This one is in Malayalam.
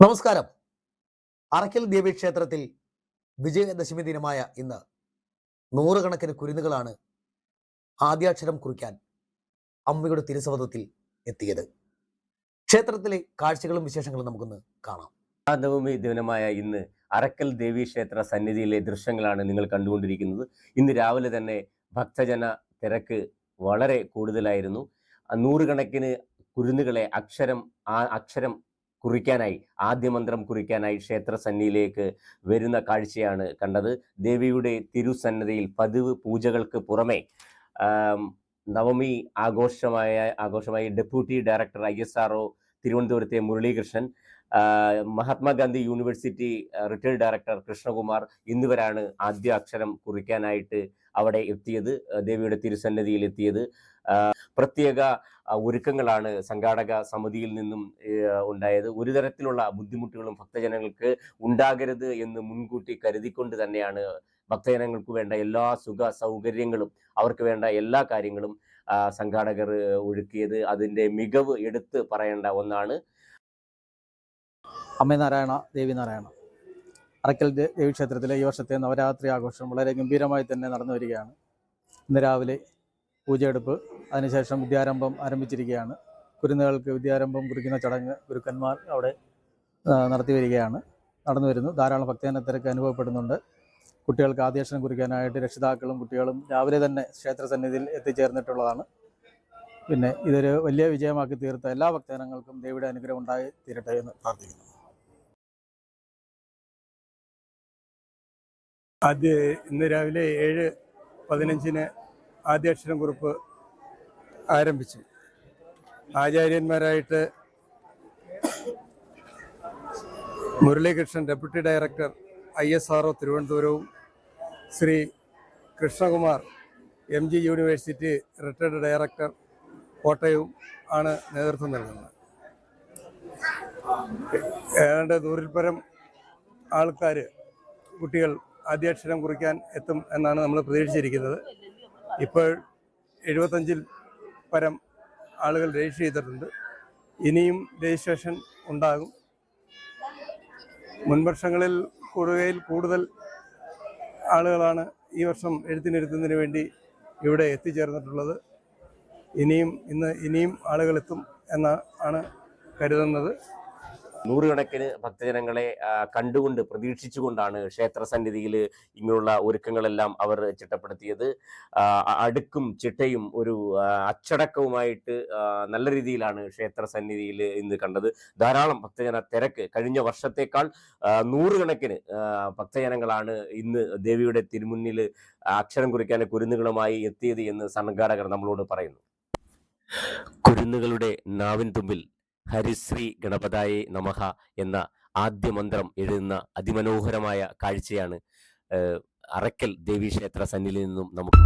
നമസ്കാരം. അറക്കൽ ദേവീക്ഷേത്രത്തിൽ വിജയദശമി ദിനമായ ഇന്ന് നൂറുകണക്കിന് കുരുന്നുകളാണ് ആദ്യാക്ഷരം കുറിക്കാൻ അമ്മയുടെ തിരുസവധത്തിൽ എത്തിയത്. ക്ഷേത്രത്തിലെ കാഴ്ചകളും വിശേഷങ്ങളും നമുക്കൊന്ന് കാണാം. നവമി ദിനമായ ഇന്ന് അറക്കൽ ദേവീക്ഷേത്ര സന്നിധിയിലെ ദൃശ്യങ്ങളാണ് നിങ്ങൾ കണ്ടുകൊണ്ടിരിക്കുന്നത്. ഇന്ന് രാവിലെ തന്നെ ഭക്തജന തിരക്ക് വളരെ കൂടുതലായിരുന്നു. നൂറുകണക്കിന് കുരുന്നുകളെ അക്ഷരം ആ അക്ഷരം കുറിക്കാനായി ആദ്യമന്ത്രം കുറിക്കാനായി ക്ഷേത്ര സന്നിധിയിലേക്ക് വരുന്ന കാഴ്ചയാണ് കണ്ടത്. ദേവിയുടെ തിരുസന്നതിയിൽ പതിവ് പൂജകൾക്ക് പുറമെ നവമി ആഘോഷമായ ആഘോഷമായി deputy director I S R തിരുവനന്തപുരത്തെ Muralikrishnan Mahatma Gandhi university retired director Krishnakumar എന്നിവരാണ് ആദ്യ അക്ഷരം കുറിക്കാനായിട്ട് അവിടെ എത്തിയത് ദേവിയുടെ തിരുസന്നിധിയിൽ എത്തിയത് പ്രത്യേക ഒരുക്കങ്ങളാണ് സംഘാടക സമിതിയിൽ നിന്നും ഉണ്ടായത്. ഒരു തരത്തിലുള്ള ബുദ്ധിമുട്ടുകളും ഭക്തജനങ്ങൾക്ക് ഉണ്ടാകരുത് എന്ന് മുൻകൂട്ടി കരുതിക്കൊണ്ട് തന്നെയാണ് ഭക്തജനങ്ങൾക്ക് വേണ്ട എല്ലാ സുഖ സൗകര്യങ്ങളും അവർക്ക് വേണ്ട എല്ലാ കാര്യങ്ങളും സംഘാടകർ ഒഴുക്കിയത് അതിന്റെ മികവ് എടുത്ത് പറയേണ്ട ഒന്നാണ്. അമ്മ നാരായണ ദേവി നാരായണ. അറക്കൽ ദേവീക്ഷേത്രത്തിലെ ഈ വർഷത്തെ നവരാത്രി ആഘോഷം വളരെ ഗംഭീരമായി തന്നെ നടന്നു വരികയാണ്. ഇന്ന് രാവിലെ പൂജയെടുപ്പ് അതിനുശേഷം വിദ്യാരംഭം ആരംഭിച്ചിരിക്കുകയാണ്. കുരുന്നുകൾക്ക് വിദ്യാരംഭം കുറിക്കുന്ന ചടങ്ങ് ഗുരുക്കന്മാർ അവിടെ നടത്തി വരികയാണ്. നടന്നു വരുന്നു. ധാരാളം ഭക്തജന തിരക്ക് അനുഭവപ്പെടുന്നുണ്ട്. കുട്ടികൾക്ക് ആദ്യക്ഷരം കുറിക്കാനായിട്ട് രക്ഷിതാക്കളും കുട്ടികളും രാവിലെ തന്നെ ക്ഷേത്ര സന്നിധിയിൽ എത്തിച്ചേർന്നിട്ടുള്ളതാണ്. പിന്നെ ഇതൊരു വലിയ വിജയമാക്കി തീർത്ത എല്ലാ ഭക്തജനങ്ങൾക്കും ദേവിയുടെ അനുഗ്രഹം ഉണ്ടായി തീരട്ടെ എന്ന് പ്രാർത്ഥിക്കുന്നു. ആദ്യ ഇന്ന് രാവിലെ ഏഴ് പതിനഞ്ചിന് ആദ്യാക്ഷരം കുറിപ്പ് ആരംഭിച്ചു. ആചാര്യന്മാരായിട്ട് Muralikrishnan deputy director I S R തിരുവനന്തപുരവും Shri Krishnakumar M G university retired director കോട്ടയവും ആണ് നേതൃത്വം നൽകുന്നത്. ഏതാണ്ട് നൂറിൽപ്പരം ആൾക്കാർ കുട്ടികൾ ആദ്യാക്ഷരം കുറിക്കാൻ എത്തും എന്നാണ് നമ്മൾ പ്രതീക്ഷിച്ചിരിക്കുന്നത്. ഇപ്പോൾ എഴുപത്തഞ്ചിൽ പരം ആളുകൾ രജിസ്റ്റർ ചെയ്തിട്ടുണ്ട്. ഇനിയും രജിസ്ട്രേഷൻ ഉണ്ടാകും. മുൻവർഷങ്ങളിൽ കൂടുകയിൽ കൂടുതൽ ആളുകളാണ് ഈ വർഷം എഴുത്തിനിരുത്തുന്നതിന് വേണ്ടി ഇവിടെ എത്തിച്ചേർന്നിട്ടുള്ളത്. ഇനിയും ഇന്ന് ഇനിയും ആളുകളെത്തും എന്ന ആണ് കരുതുന്നത്. നൂറുകണക്കിന് ഭക്തജനങ്ങളെ കണ്ടുകൊണ്ട് പ്രതീക്ഷിച്ചുകൊണ്ടാണ് ക്ഷേത്ര സന്നിധിയിൽ ഇങ്ങനെയുള്ള ഒരുക്കങ്ങളെല്ലാം അവർ ചിട്ടപ്പെടുത്തിയത്. അടുക്കും ചിട്ടയും ഒരു അച്ചടക്കവുമായിട്ട് നല്ല രീതിയിലാണ് ക്ഷേത്ര സന്നിധിയിൽ ഇന്ന് കണ്ടത്. ധാരാളം ഭക്തജന തിരക്ക്. കഴിഞ്ഞ വർഷത്തേക്കാൾ നൂറുകണക്കിന് ഭക്തജനങ്ങളാണ് ഇന്ന് ദേവിയുടെ തിരുമുന്നിൽ അക്ഷരം കുറിക്കാൻ കുരുന്നുകളുമായി എത്തിയത് എന്ന് സംഘാടകർ നമ്മളോട് പറയുന്നു. കുരുന്നുകളുടെ നാവിൻ തുമ്പിൽ ഹരിശ്രീ ഗണപതായെ നമഹ എന്ന ആദ്യ മന്ത്രം എഴുതുന്ന അതിമനോഹരമായ കാഴ്ചയാണ് അറക്കൽ ദേവീക്ഷേത്ര സന്നിധിയിൽ നിന്നും നമുക്ക്